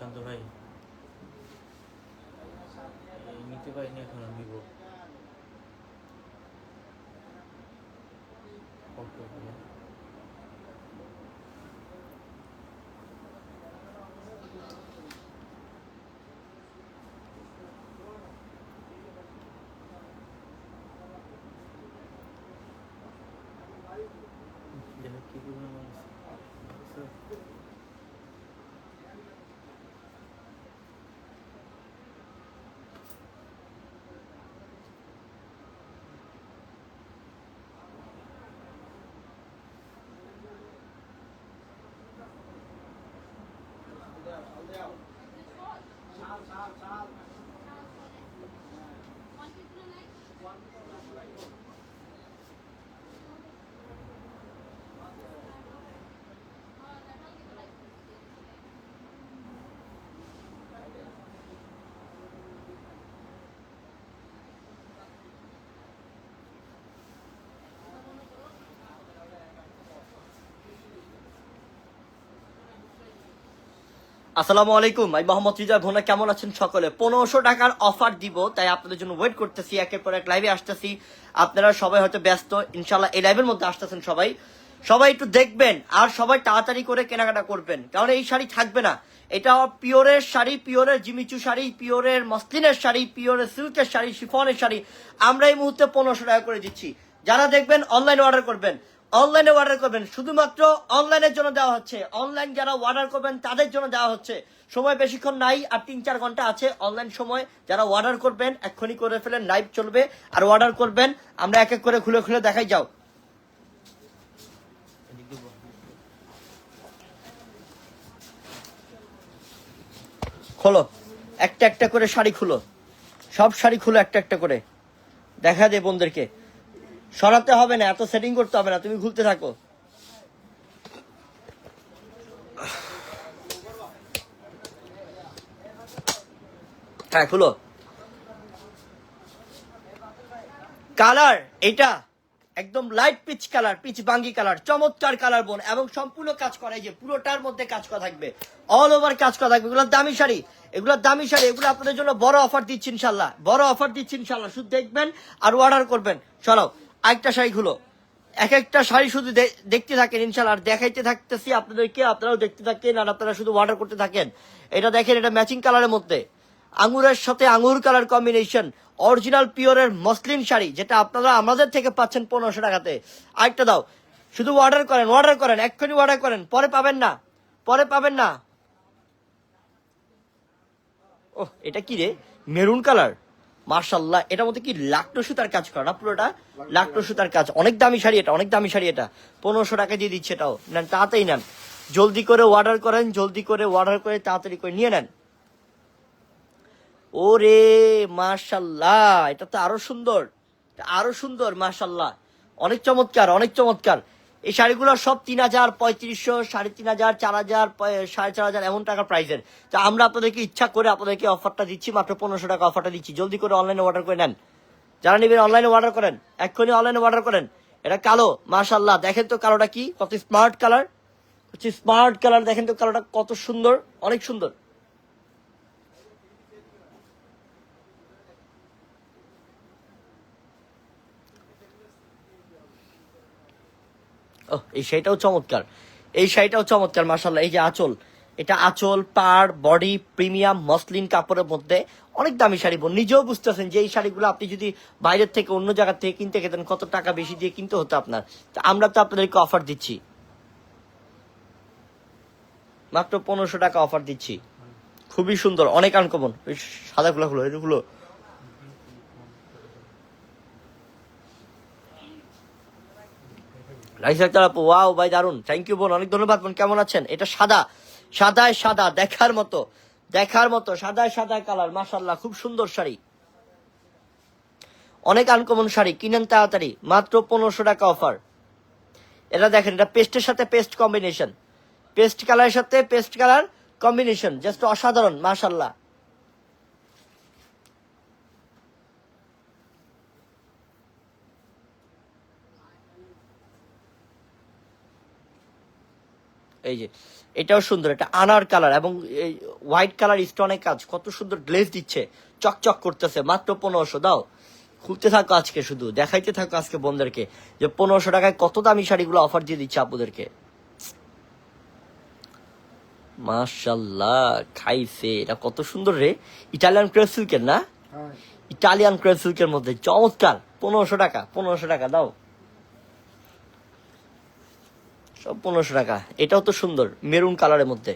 শান্ত ভাই। নিতে পারিনি এখন নিব ওকে One people like. আসসালামু আলাইকুম, আমি মোহাম্মদ রিজা ভোনা কেমন আছেন সকলে? পনেরোশো টাকার অফার দিব, তাই আপনাদের জন্য ওয়েট করতেছি, একের পর এক লাইভে আসতেছি। আপনারা সবাই হয়তো ব্যস্ত ইনশাল্লাহ এই লাইভের মধ্যে আসতেছেন সবাই। সবাই একটু দেখবেন, আর সবাই তাড়াতাড়ি করে কেনাকাটা করবেন, কারণ এই শাড়ি থাকবে না। এটা পিওরের শাড়ি, পিওরের জিমিচু শাড়ি, পিওরের মসলিনের শাড়ি, পিওরের সিল্কের শাড়ি, শিফনের শাড়ি। আমরা এই মুহূর্তে পনেরোশো টাকা করে দিচ্ছি। যারা দেখবেন অনলাইন অর্ডার করবেন অনলাইনে অর্ডার করবেন। শুধুমাত্র অনলাইনের জন্য দেওয়া হচ্ছে। অনলাইন যারা অর্ডার করবেন, তাদের জন্য দেওয়া হচ্ছে। সময় বেশিক্ষণ নাই, আর তিন চার ঘণ্টা আছে। অনলাইন সময় যারা অর্ডার করবেন, এক্ষুনি করে ফেলেন লাইভ চলবে। আর অর্ডার করবেন, আমরা এক এক করে খুলে খুলে দেখাই, যাও। খোলো। একটা একটা করে শাড়ি খুলো। সব শাড়ি খুলো একটা একটা করে। দেখা দে বোনদেরকে সরাতে হবে না, এত সেটিং করতে হবে না, তুমি ঘুরতে থাকো। হ্যাঁ খুলো। কালার এটা একদম লাইট পিচ কালার পিচ বাঙ্গি কালার চমৎকার কালার বোন এবং সম্পূর্ণ কাজ করা যে পুরোটার মধ্যে কাজ করা থাকবে। অল ওভার কাজ করা থাকবে, এগুলো দামি শাড়ি, এগুলো দামি শাড়ি, এগুলো আপনাদের জন্য বড় অফার দিচ্ছি ইনশাল্লাহ, বড় অফার দিচ্ছি ইনশাল্লাহ, শুধু দেখবেন আর অর্ডার করবেন। চলো আরেকটা শাড়ি খুলো এক একটা শাড়ি শুধু দেখতে থাকেন ইনশাল্লাহ আর দেখাইতে থাকতেছি আপনাদেরকে আপনারাও দেখতে থাকেন, আর আপনারা শুধু অর্ডার করতে থাকেন। এটা দেখেন, এটা ম্যাচিং কালারের মধ্যে। আঙুরের সাথে আঙুর কালার কম্বিনেশন অরিজিনাল পিওরের মসলিন শাড়ি, যেটা আপনারা আমাদের থেকে পাচ্ছেন পনেরোশো টাকাতে। আরেকটা দাও। শুধু অর্ডার করেন অর্ডার করেন, এক্ষুনি অর্ডার করেন, পরে পাবেন না, পরে পাবেন না। ও এটা কি রে? মেরুন কালার মার্শাল্লাহ এটার মধ্যে কি লাকটো সুতার কাজ করা পুরোটা? লাকটো সুতার কাজ। অনেক দামি শাড়ি এটা, অনেক দামি শাড়ি এটা। পনেরোশো টাকা দিয়ে দিচ্ছে এটাও। নেন, তাড়াতাড়ি নেন। জলদি করে অর্ডার করেন, জলদি করে অর্ডার করে তাড়াতাড়ি করে নিয়ে নেন। ওরে মাশাল্লাহ এটা তো আরও সুন্দর। আরও সুন্দর মাশাল্লাহ অনেক চমৎকার অনেক চমৎকার। এই শাড়িগুলো সব তিন হাজার, পঁয়ত্রিশশো, সাড়ে তিন হাজার, চার হাজার সাড়ে চার হাজার, এমন টাকার প্রাইসের তো আমরা আপনাদেরকে ইচ্ছা করে আপনাদেরকে অফারটা দিচ্ছি, মাত্র পনেরোশো টাকা অফারটা দিচ্ছি। জলদি করে অনলাইনে অর্ডার করে নেন। যারা নেবেন অনলাইনে অর্ডার করেন, এক্ষুনি অনলাইনে অর্ডার করেন। এটা কালো মাশাল্লাহ দেখেন তো কালোটা কি? কত স্মার্ট কালার হচ্ছে স্মার্ট কালার দেখেন তো কালোটা কত সুন্দর, অনেক সুন্দর। এই শাড়িটাও চমৎকার। এই শাড়িটাও চমৎকার মাসাল্লাহ এই যে আঁচল, এটা আঁচল পাড় বডি, প্রিমিয়াম, মসলিন কাপড়ের মধ্যে অনেক দামি শাড়ি। বোন নিজেও বুঝতেছেন যে এই শাড়িগুলো আপনি যদি বাইরের থেকে অন্য জায়গা থেকে কিনতে খেতেন, কত টাকা বেশি দিয়ে কিনতে হতো আপনার? আমরা তো আপনাদেরকে অফার দিচ্ছি। মাত্র পনেরোশো টাকা অফার দিচ্ছি। খুবই সুন্দর, অনেক আনকমন। সাদা গুলো গুলো। এগুলো রাইস আক্তার ওয়াও ভাই দারুণ থ্যাংক ইউ বোন, অনেক ধন্যবাদ বোন, কেমন আছেন? এটা সাদা, সাদায় সাদা, দেখার মতো দেখার মতো, সাদায় সাদা কালার মাশাল্লাহ খুব সুন্দর শাড়ি। অনেক আনকমন শাড়ি, কিনেন তাড়াতাড়ি, মাত্র পনেরোশো টাকা অফার এটা দেখেন, এটা পেস্টের সাথে পেস্ট কম্বিনেশন পেস্ট কালারের সাথে পেস্ট কালার কম্বিনেশন জাস্ট অসাধারণ মাশাল্লাহ এই যে এটাও সুন্দর এটা আনার কালার এবং এই হোয়াইট কালার স্টোনের কাজ কত সুন্দর গ্লেজ দিচ্ছে চকচক করতেছে মাত্র পনেরোশো দাও। খুলতে থাকো আজকে শুধু দেখাইতে থাকো আজকে বোনদেরকে যে পনেরোশো টাকায় কত দামি শাড়িগুলো অফার দিয়ে দিচ্ছে আপুদেরকে। মাশাল্লাহ খাইছে এটা কত সুন্দর রে। ইটালিয়ান ক্রেপ সিল্কের না? হ্যাঁ। ইটালিয়ান ক্রেপ সিল্কের মধ্যে চমৎকার পনেরোশো টাকা পনেরোশো টাকা দাও। সব পনেরোশো টাকা। এটাও তো সুন্দর, মেরুন কালারের মধ্যে।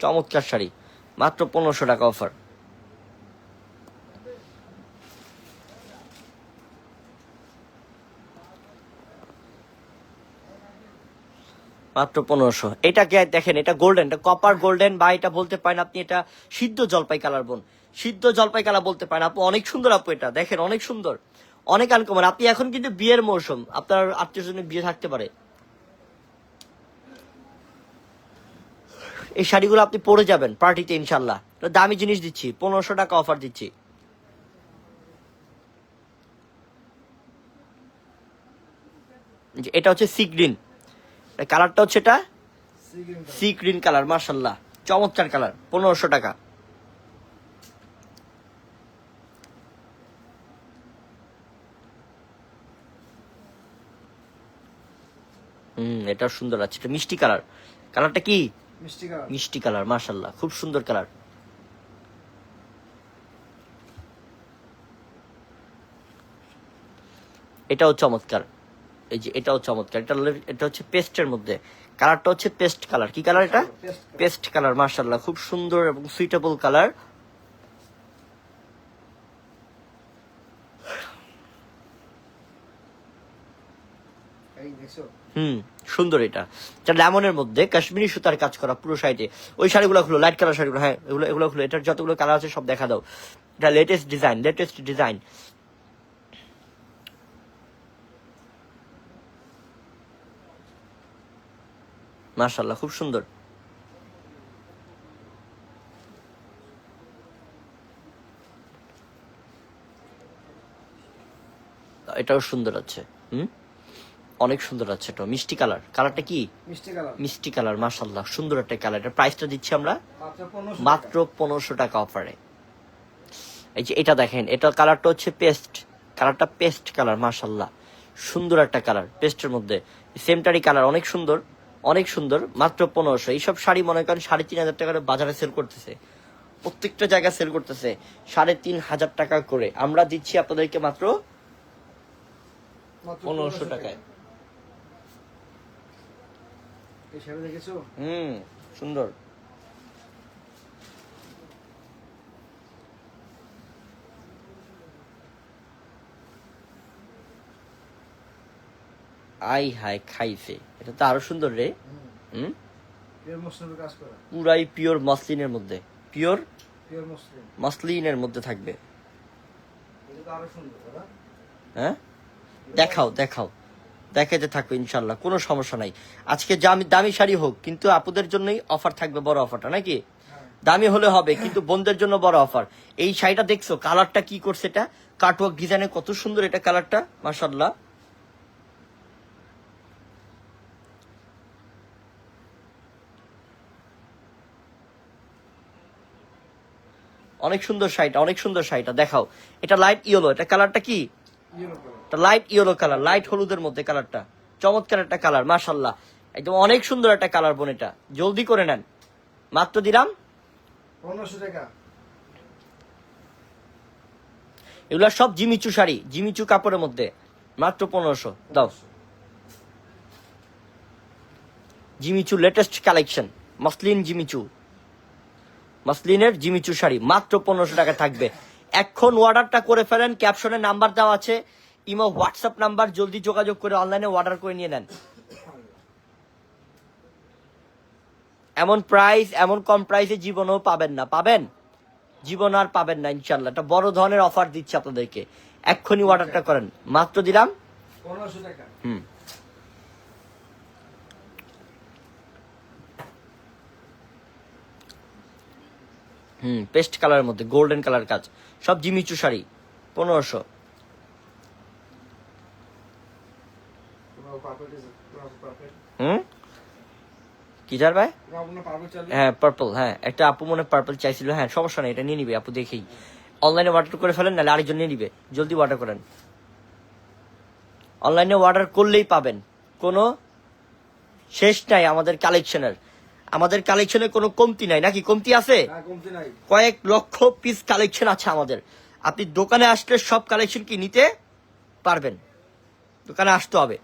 চমৎকার শাড়ি, মাত্র পনেরোশো টাকা অফার। মাত্র পনেরোশো। এটাকে দেখেন, এটা গোল্ডেন এটা কপার গোল্ডেন বা এটা বলতে পারেন আপনি এটা সিদ্ধ জলপাই কালার বোন। সিদ্ধ জলপাই কালার বলতে পারেন আপু, অনেক সুন্দর আপু এটা, দেখেন অনেক সুন্দর। অনেক আনকমন আপনি এখন কিন্তু বিয়ের মৌসুম। আপনার আত্মীয় স্বজনের বিয়ে থাকতে পারে। এই শাড়িগুলো আপনি পরে যাবেন পার্টিতে ইনশাল্লাহ দামি জিনিস দিচ্ছি পনেরোশো টাকা অফার দিচ্ছি। এটা হচ্ছে সি গ্রিন কালারটা হচ্ছে এটা? Sea green sea green colour মার্শাল্লাহ চমৎকার কালার পনেরোশো টাকা। এটা সুন্দর আছে এটা মিষ্টি কালার। কালারটা কি? মিষ্টি কালার। মিষ্টি কালার মার্শাল্লাহ খুব সুন্দর কালার। এটাও চমৎকার। এই যে এটাও চমৎকার এটা এটা হচ্ছে পেস্টের মধ্যে। কালারটা হচ্ছে পেস্ট কালার। কি কালার এটা? Paste colour. মার্শাল্লাহ খুব সুন্দর এবং সুইটেবল কালার। এই দেখছ? হুম, সুন্দর এটা। এটা লেমনের মধ্যে, কাশ্মীরি সুতার কাজ করা পুরো সাইডে ওই শাড়িগুলো খুলো লাইট কালার শাড়িগুলো হ্যাঁ এগুলো এগুলো খুলো। এটার যতগুলো কালার আছে সব দেখা দাও। এটা লেটেস্ট ডিজাইন লেটেস্ট ডিজাইন মার্শাল্লাহ খুব সুন্দর। এটাও সুন্দর আছে। হুম? অনেক সুন্দর আছে এটা মিষ্টি কালার। কালারটা কি? মিষ্টি কালার। মিষ্টি কালার মাশাল্লাহ সুন্দর একটা কালার। এটা প্রাইসটা দিচ্ছি আমরা মাত্র পনেরোশো টাকা। অফারে এই যে এটা দেখেন এটা কালারটা হচ্ছে পেস্ট কালারটা পেস্ট কালার মাশাল্লাহ সুন্দর একটা কালার পেস্টের মধ্যে। সেমটারি কালার অনেক সুন্দর অনেক সুন্দর মাত্র পনেরোশো। এইসব শাড়ি মনে করেন সাড়ে তিন হাজার টাকা করে বাজারে সেল করতেছে। প্রত্যেকটা জায়গায় সেল করতেছে সাড়ে তিন হাজার টাকা করে। আমরা দিচ্ছি আপনাদেরকে মাত্র মাত্র পনেরোশো টাকায়। এই শাড়ি দেখেছ? হুম সুন্দর। আই হাই খাইছে। এটা তো আরও সুন্দর রে। হুম। পুরাই পিওর মসলিনের মধ্যে। পিওর মসলিনের মধ্যে থাকবে। আরও সুন্দর হ্যাঁ? দেখাও দেখাও। দেখাতে থাকবে ইনশাল্লাহ কোনো সমস্যা নাই। আজকে দামি শাড়ি হোক, কিন্তু আপুদের জন্যই অফার থাকবে বড় অফারটা নাকি দামি হলে হবে, কিন্তু বোনদের জন্য বড় অফার এই শাড়িটা দেখছ কালারটা কি করছে এটা? কাটওয়ার্ক ডিজাইনে কত সুন্দর এটা কালারটা মাশাল্লাহ অনেক সুন্দর শাড়িটা, অনেক সুন্দর শাড়িটা, দেখাও। এটা লাইট ইয়েলো এটা কালারটা কি? Yellow light yellow colour light হলুদের মধ্যে কালারটা চমৎকার একটা কালার মাশাল্লাহ একদম অনেক সুন্দর একটা কালার বোন এটা। জলদি করে নেন। মাত্র দিলাম। পনেরোশো টাকা। এগুলা সব জিমিচু শাড়ি জিমিচু কাপড়ের মধ্যে। মাত্র পনেরোশো। দাও। Jimmy Choo latest collection muslin Jimmy Choo. মসলিনের Jimmy Choo sari মাত্র পনেরোশো টাকা থাকবে। এখন অর্ডারটা করে ফেলেন ক্যাপশনে নাম্বার দেওয়া আছে। ইমো হোয়াটসঅ্যাপ নাম্বার জলদি যোগাযোগ করে অনলাইনে অর্ডার করে নিয়ে নেন। এমন প্রাইস এমন কম প্রাইসে জীবনও পাবেন না। পাবেন? জীবন আর পাবেন না ইনশাল্লাহ একটা বড় ধরনের অফার দিচ্ছে আপনাদেরকে। এক্ষুনি অর্ডারটা করেন। মাত্র দিলাম? হুম। হুম পেস্ট কালারের মধ্যে গোল্ডেন কালার কাজ। সব জিমিচু শাড়ি। পনেরোশো পার্পল ডিজাইন পার্পল হুম? কি যার ভাই? হ্যাঁ পার্পল হ্যাঁ। একটা আপু মনে পার্পল চাইছিল। হ্যাঁ সমস্যা নেই এটা নিয়ে নিবে আপু দেখেই। অনলাইনে অর্ডার করে ফেলেন নাহলে আরেকজন নিয়ে নিবে। জলদি অর্ডার করেন। অনলাইনে অর্ডার করলেই পাবেন। কোনো শেষ নাই আমাদের কালেকশনের আমাদের কালেকশনে কোনো কমতি নাই। নাকি কমতি আছে? কয়েক লক্ষ পিস কালেকশন আছে আমাদের। আপনি দোকানে আসলে সব কালেকশন কি নিতে পারবেন? দোকানে আসতে হবে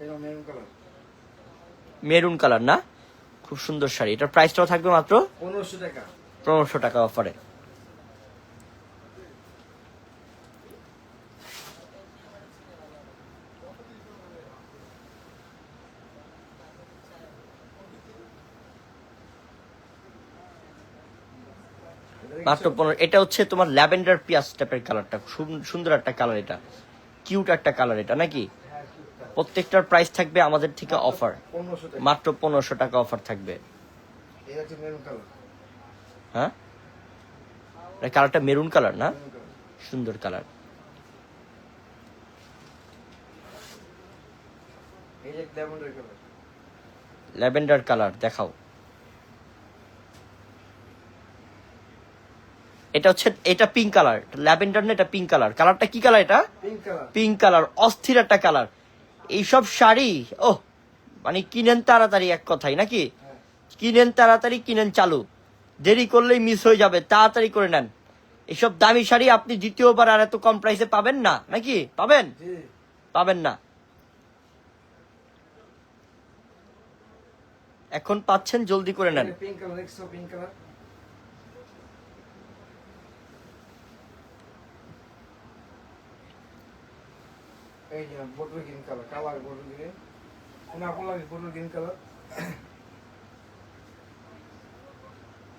এটা মেরুন কালার না? খুব সুন্দর শাড়ি। এটার প্রাইসটাও থাকবে মাত্র পনেরোশো টাকা। পনেরোশো টাকা অফারে। মাত্র পনেরো এটা হচ্ছে তোমার ল্যাভেন্ডার পিয়াজ টাইপের কালারটা। সুন্দর একটা কালার এটা। কিউট একটা কালার এটা নাকি? প্রত্যেকটার প্রাইস থাকবে আমাদের থেকে অফার মাত্র পনেরোশো টাকা অফার থাকবে। হ্যাঁ? কালারটা মেরুন কালার না? সুন্দর কালার ল্যাভেন্ডার কালার দেখাও। এটা হচ্ছে এটা পিঙ্ক কালার ল্যাভেন্ডার না এটা পিঙ্ক কালার কালারটা কি কালার এটা? পিঙ্ক কালার অস্থির একটা কালার এইসব শাড়ি? ও মানে কিনেন তাড়াতাড়ি এক কথাই নাকি? কিনেন তাড়াতাড়ি কিনেন চালু। দেরি করলেই মিস হয়ে যাবে তাড়াতাড়ি করে নেন। এসব দামি শাড়ি আপনি দ্বিতীয়বার আর এত কম প্রাইসে পাবেন না নাকি? পাবেন? পাবেন না। এখন পাচ্ছেন জলদি করে নেন পিঙ্ক কালার দেখছ পিঙ্ক কালার এই যে bottle green colour colour bottle green কোন আপন লাগে বটল গ্রিন কালার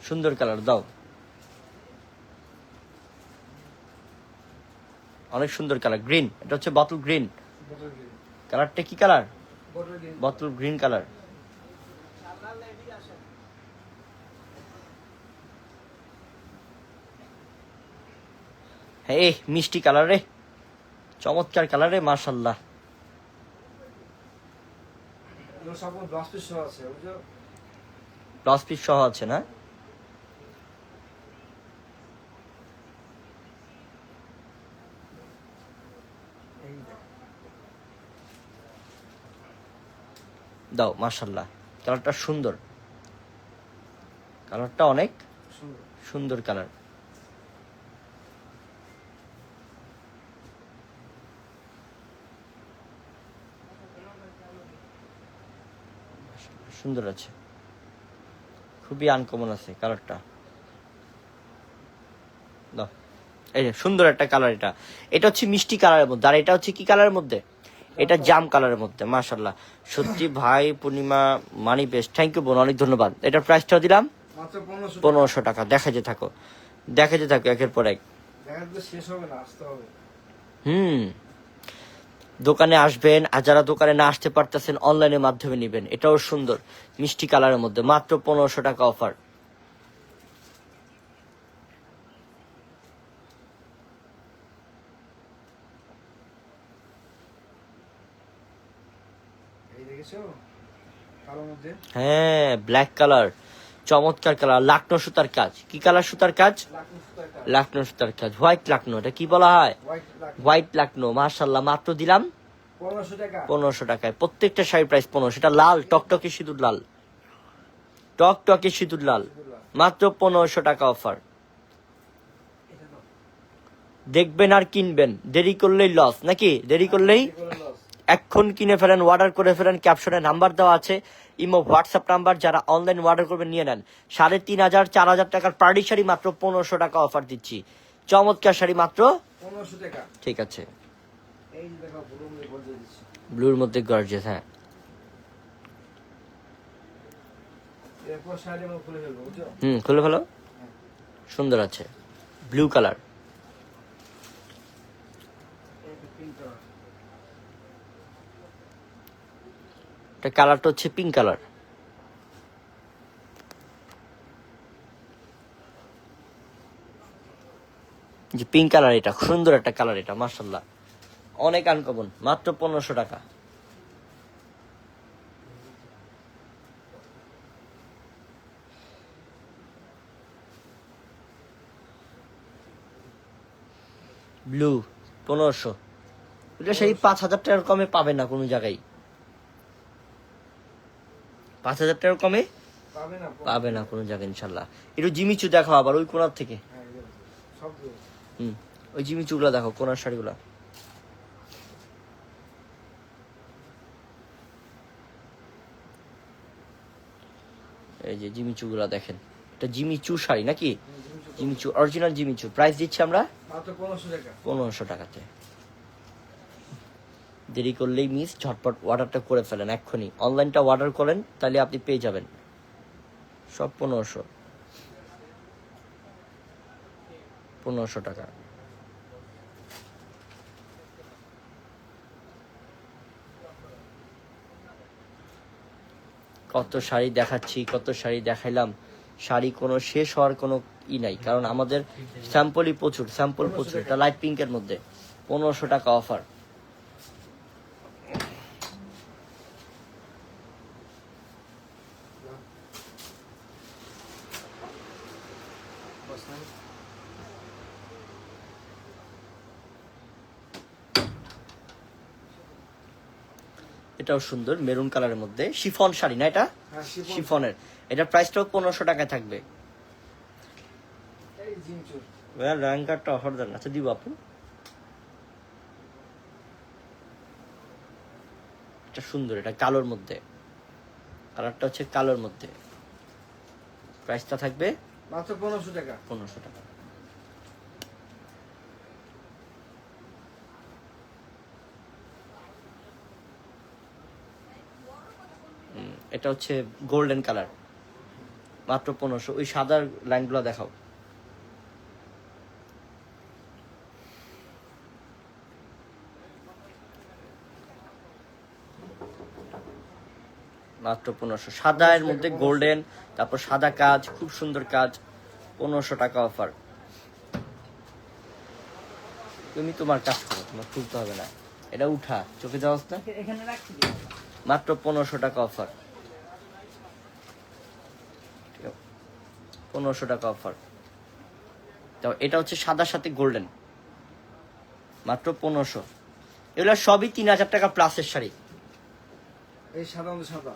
সুন্দর কালার দাও। অনেক সুন্দর কালার গ্রিন এটা হচ্ছে বটল গ্রিন কালারটা কি কালার বটল গ্রিন কালার হে মিষ্টি কালার রে। চমৎকার কালার মার্শাল্লাহ ব্লাউজ পিস সহ আছে না? দাও মার্শাল্লাহ কালারটা সুন্দর। কালারটা অনেক সুন্দর। কালার সুন্দর আছে। খুবই আনকমন আছে কালারটা এই যে সুন্দর একটা কালার এটা। এটা হচ্ছে মিষ্টি কালারের মধ্যে। আর এটা হচ্ছে কি কালারের মধ্যে? এটা জাম কালারের মধ্যে মাশাল্লাহ সত্যি ভাই পূর্ণিমা মানি বেস্ট থ্যাংক ইউ বোন অনেক ধন্যবাদ। এটার প্রাইসটাও দিলাম। পনেরোশো টাকা। দেখা যে থাকো। দেখা যে থাকো একের পর এক। দেখা তো শেষ হবে না আসতে হবে। হুম। দোকানে আসবেন আর যারা দোকানে না আসতে পারতেছেন অনলাইনের মাধ্যমে নেবেন। এটাও সুন্দর মিষ্টি কালারের মধ্যে মাত্র পনেরোশো টাকা অফার হ্যাঁ ব্ল্যাক কালার চমৎকার কালার লাকনো সুতার কাজ। কি কালার সুতার কাজ? লাকনো সুতার কাজ হোয়াইট লাকনো এটা কি বলা হয়? হোয়াইট লাকনো মার্শাল্লাহ মাত্র দিলাম পনেরোশো টাকায়। প্রত্যেকটা শাড়ির প্রাইস পনেরোশো। এটা লাল টকটকে সিঁদুর লাল। টকটকে সিঁদুর লাল। মাত্র পনেরোশো টাকা অফার দেখবেন আর কিনবেন। দেরি করলেই লস নাকি? দেরি করলেই। এখন কিনে ফেলেন অর্ডার করে ফেলেন ক্যাপশনে নাম্বার দেওয়া আছে ইমো হোয়াটসঅ্যাপ নাম্বার যারা অনলাইন অর্ডার করবেন নিয়ে নেন। সাড়ে তিন হাজার চার হাজার টাকার পার্টি শাড়ি মাত্র পনেরোশো টাকা অফার দিচ্ছি। চমৎকার শাড়ি মাত্র। পনেরোশো টাকা। ঠিক আছে। ব্লুর মধ্যে গর্জেস হ্যাঁ। হুম খুলে ফেলো। সুন্দর আছে। ব্লু কালার পিঙ্ক কালার এটা কালারটা হচ্ছে পিঙ্ক কালার যে পিঙ্ক কালার এটা, সুন্দর একটা কালার এটা মার্শাল্লাহ অনেক আনকমন মাত্র পনেরোশো টাকা। ব্লু পনেরোশো। এটা সেই পাঁচ হাজার টাকার কমে পাবে না কোনো জায়গায়। পাঁচ হাজার টাকার কমে পাবে না কোনো জায়গায় ইনশাল্লাহ। একটু জিমিচু দেখো আবার ওই কোনার থেকে। হুম ওই জিমিচুগুলো দেখো কোনার শাড়িগুলো। এই যে জিমিচুগুলো দেখেন। এটা জিমিচু শাড়ি নাকি? জিমিচু অরিজিনাল জিমিচু প্রাইস দিচ্ছি আমরা পনেরোশো টাকাতে। দেরি করলেই মিস ঝটপট অর্ডারটা করে ফেলেন, এক্ষুনি। অনলাইনটা অর্ডার করেন, তাহলে আপনি পেয়ে যাবেন। সব পনেরোশো। পনেরোশো টাকা। কত শাড়ি দেখাচ্ছি, কত শাড়ি দেখাইলাম। শাড়ি কোনো শেষ হওয়ার কোনো ই নাই, কারণ আমাদের স্যাম্পলই প্রচুর, স্যাম্পল প্রচুর। এটা লাইট পিঙ্কের মধ্যে। পনেরোশো টাকা অফার এটাও সুন্দর মেরুন কালারের মধ্যে। শিফন শাড়ি না এটা? হ্যাঁ শিফনের। এটা প্রাইসটাও পনেরোশো টাকায় থাকবে। অফার দেন। আচ্ছা দিব আপু। এটা সুন্দর এটা কালোর মধ্যে। কালারটা হচ্ছে কালোর মধ্যে। প্রাইসটা থাকবে মাত্র পনেরোশো টাকা। পনেরোশো টাকা। এটা হচ্ছে গোল্ডেন কালার মাত্র পনেরোশো। ওই সাদার লাইনগুলো দেখাও। মাত্র পনেরোশো। সাদা এর মধ্যে গোল্ডেন তারপর সাদা কাজ খুব সুন্দর কাজ। পনেরোশো টাকা অফার তুমি তোমার কাজ করো তোমার খুলতে হবে না। এটা উঠা। চোখে যাওয়া না? মাত্র পনেরোশো টাকা অফার পনেরোশো টাকা অফার তো এটা হচ্ছে সাদার সাথে গোল্ডেন মাত্র পনেরোশো। এগুলো সবই তিন হাজার টাকা প্লাসের শাড়ি। এই সাদা সাদা।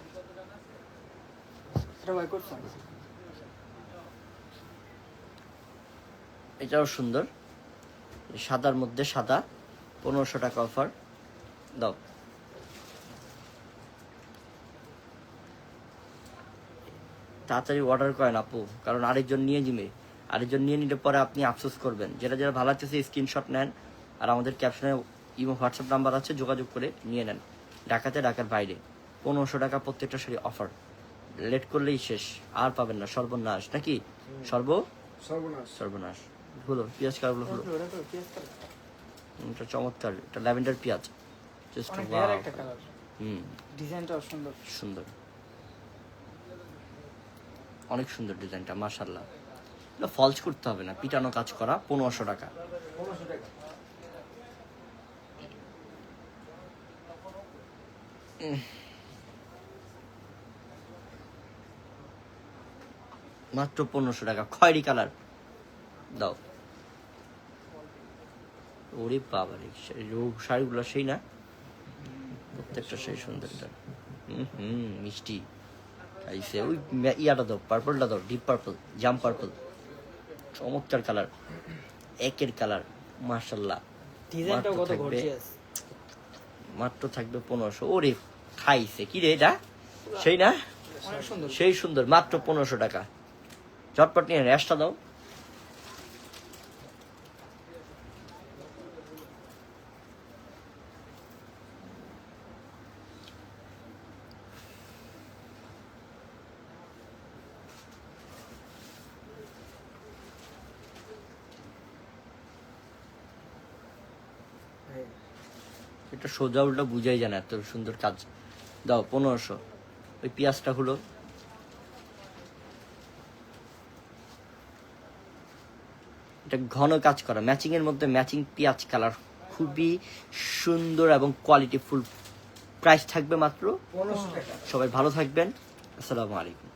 এটাও সুন্দর। সাদার মধ্যে সাদা পনেরোশো টাকা অফার দাও। তাড়াতাড়ি অর্ডার করেন আপু কারণ আরেকজন নিয়ে নিবে আরেকজন নিয়ে নিলে পরে আপনি আফসোস করবেন। যেটা যেটা ভালো লাগতেছে স্ক্রিনশট নেন। আর আমাদের ক্যাপশনে ইমো হোয়াটসঅ্যাপ নাম্বার আছে যোগাযোগ করে নিয়ে নেন। ঢাকাতে ঢাকার বাইরে। পনেরোশো টাকা প্রত্যেকটা শাড়ি অফার লেট করলেই শেষ। আর পাবেন না। সর্বনাশ। নাকি? সর্ব? সর্বনাশ। সর্বনাশ। হলো। পেঁয়াজ কারগুলো হলো। এটা চমৎকার। এটা ল্যাভেন্ডার পেঁয়াজ। Just hmm. ডিজাইনটাও সুন্দর। সুন্দর। অনেক সুন্দর ডিজাইনটা মাশাল্লাহ এটা ফলস করতে হবে না, পিটানো কাজ করা, পনেরোশো টাকা। মাত্র পনেরোশো টাকা, খয়েরি কালার। দাও। ওরে বাবা রে শাড়িগুলো সেই না? প্রত্যেকটা সেই সুন্দরটা হুম হুম, মিষ্টি। খাইছে ওই ইয়াটা দাও পার্পলটা দাও ডিপ পার্পল জাম পার্পল চমৎকার কালার একের কালার মার্শাল্লাহ থাকবে। গর্জিয়াস মাত্র থাকবে পনেরোশো। ওরে খাইছে কি রে এটা? সেই না? সুন্দর। সেই সুন্দর মাত্র পনেরোশো টাকা। চটপট নিয়ে র্যাশটা দাও। এটা সোজা উল্টা বুঝাই যায় না এত সুন্দর কাজ। দাও পনেরোশো। ওই পেঁয়াজটা হলো। এটা ঘন কাজ করা। ম্যাচিং এর মধ্যে ম্যাচিং পেঁয়াজ কালার খুবই সুন্দর এবং কোয়ালিটি ফুল। প্রাইস থাকবে মাত্র। সবাই ভালো থাকবেন। আসসালামু আলাইকুম।